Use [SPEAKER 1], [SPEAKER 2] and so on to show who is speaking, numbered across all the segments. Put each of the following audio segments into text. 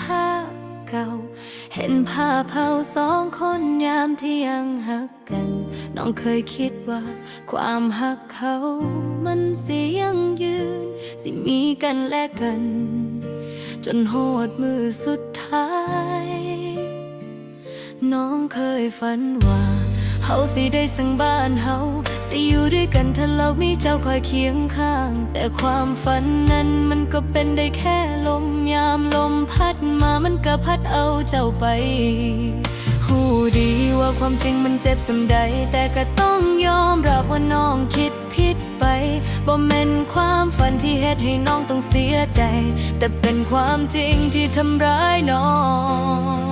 [SPEAKER 1] ภาพเก่า เห็นภาพเผาสองคนยามที่ยังหักกัน น้องเคยคิดว่า ความหักเขา มันสิยังยืน สิมีกันและกัน จนโหดมือสุดท้าย น้องเคยฝันว่า เฮาสิได้สังบ้านเฮาสิอยู่ด้วยกันถ้าเรามีเจ้าคอยเคียงข้าง แต่ความฝันนั้นมันก็เป็นได้แค่ลมยามลมพัดมามันก็พัดเอาเจ้าไปหูดีว่าความจริงมันเจ็บสำใด แต่ก็ต้องยอมรับว่าน้องคิดผิดไปบ่แม่นความฝันที่เฮ็ดให้น้องต้องเสียใจ แต่เป็นความจริงที่ทำร้ายน้อง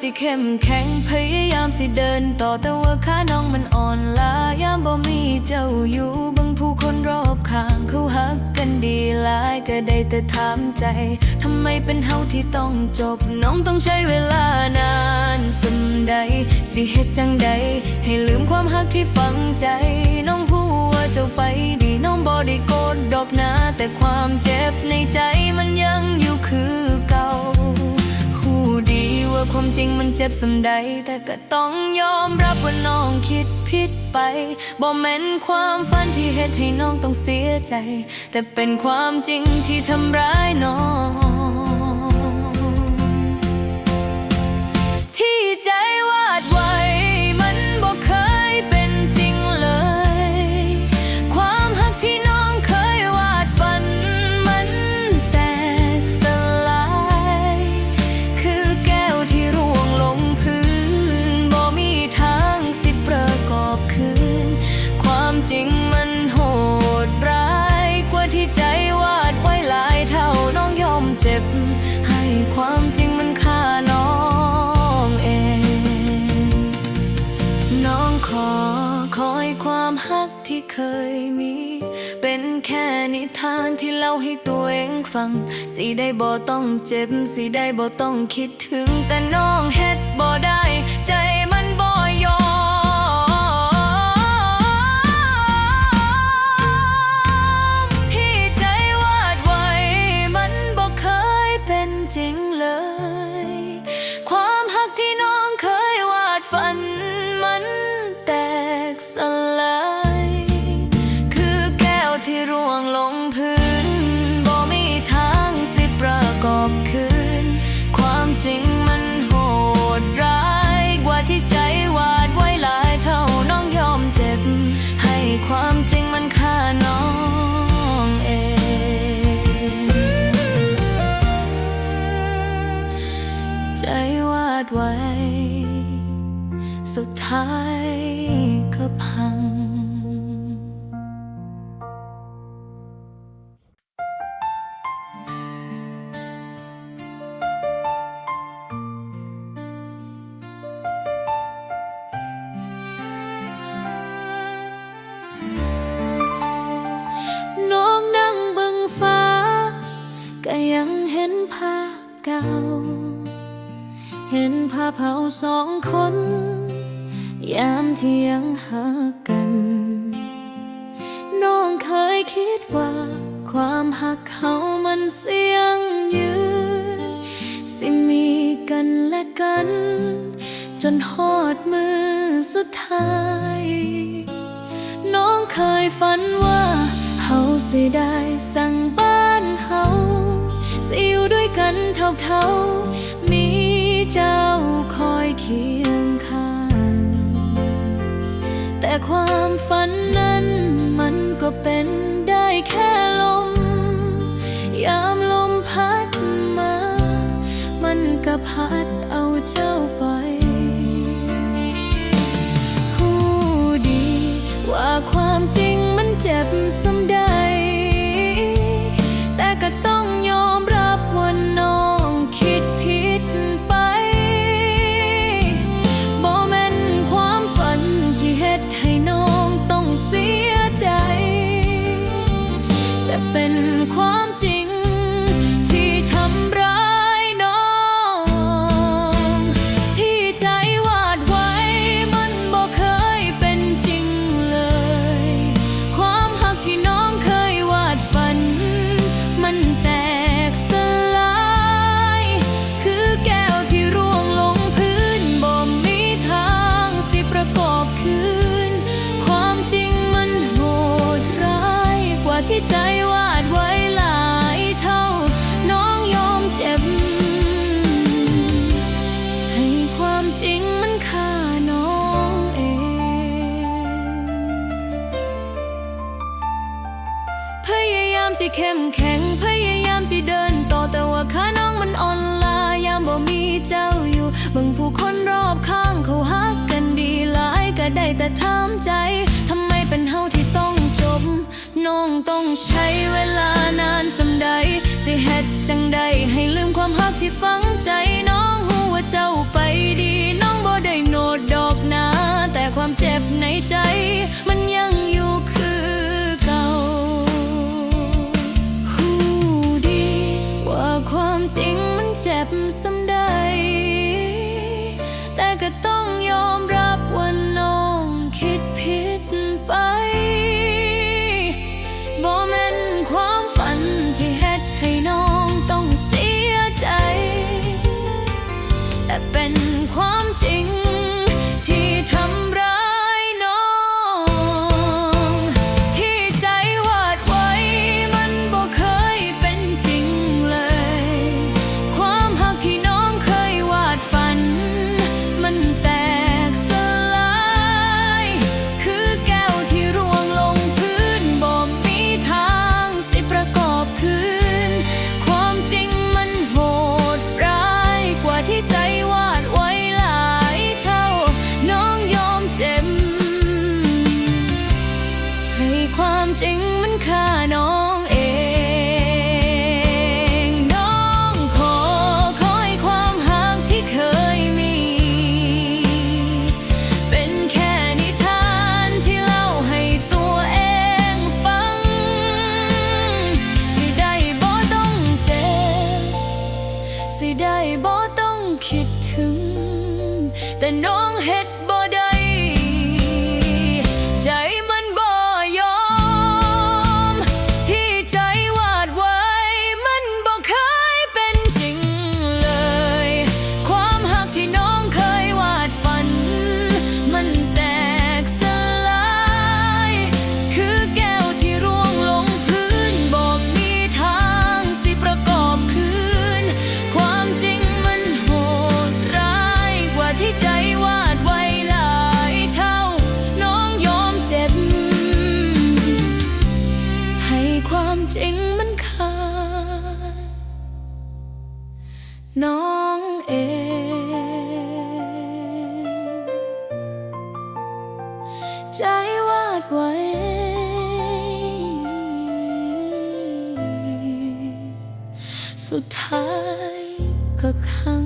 [SPEAKER 1] สิเข้มแข็งพยายามสิเดินต่อแต่ว่าขาน้องมันอ่อนล้ายามบ่มีเจ้าอยู่บางผู้คนรอบข้างเขาฮักกันดีหลายก็ได้แต่ถามใจทำไมเป็นเฮาที่ต้องจบ น้องต้องใช้เวลานานสำใด สิเฮ็ดจังใด ให้ลืมความฮักที่ฝังใจ น้องหูว่าเจ้าไปดีน้องบ่ได้โกรธดอกนะแต่ความเจ็บในใจมันยังอยู่คือเก่า ว่าความจริงมันเจ็บสำใด แต่ก็ต้องยอมรับว่าน้องคิดผิดไปบ่แม่นความฝันที่เฮ็ดให้น้องต้องเสียใจ แต่เป็นความจริงที่ทำร้ายน้องที่ใจวาดไว้ ให้ความจริงมันฆ่าน้องเอง น้องขอคอยความฮักที่เคยมี เป็นแค่นิทานที่เล่าให้ตัวเองฟัง สิได้บ่ต้องเจ็บ สิได้บ่ต้องคิดถึงแต่น้องเฮ็ดบ่ได้ ฝันมันแตกสลาย คือแก้วที่ร่วงลงพื้นบ่มีทางสิประกอบคืน ความจริงมันโหดร้ายกว่าที่ใจวาดไว้หลายเท่าน้องยอมเจ็บ ให้ความจริงมันฆ่าน้องเอง ใจวาดไว้ ท้ายก็พัง น้องนั่งเบิ่งฟ้า ก็ยังเห็นภาพเก่า เห็นภาพเฮาสองคน ยามที่ยังหักกัน น้องเคยคิดว่า ความหักเขามันเสียงยืน สิมีกันและกัน จนหอดมือสุดท้าย น้องเคยฝันว่าเฮาสิได้สั่งบ้านเฮาสิอยู่ด้วยกันเท่าๆมีเจ้าคอยคีย ความฝันนั้นมันก็เป็นได้แค่ลม ยามลมพัดมา มันก็พัดเอาเจ้าไป ใจทำไมเป็นเฮาที่ต้องจบน้องต้องใช้เวลานานสำใด สิเหตุจังใดให้ลืมความฮักที่ฝังใจน้องหูว่าเจ้าไปดี น้องบ่ได้โนดดอกนาแต่ความเจ็บในใจ มันยังอยู่คือเก่าหูดี ว่าความจริงมันเจ็บสำใด แต่ก็ต้องยอมรับ สิได้บ่ต้องคิดถึง แต่น้องเฮ็ด จริงมันขาดน้องเองใจวาดไว้ สุดท้ายก็ขัง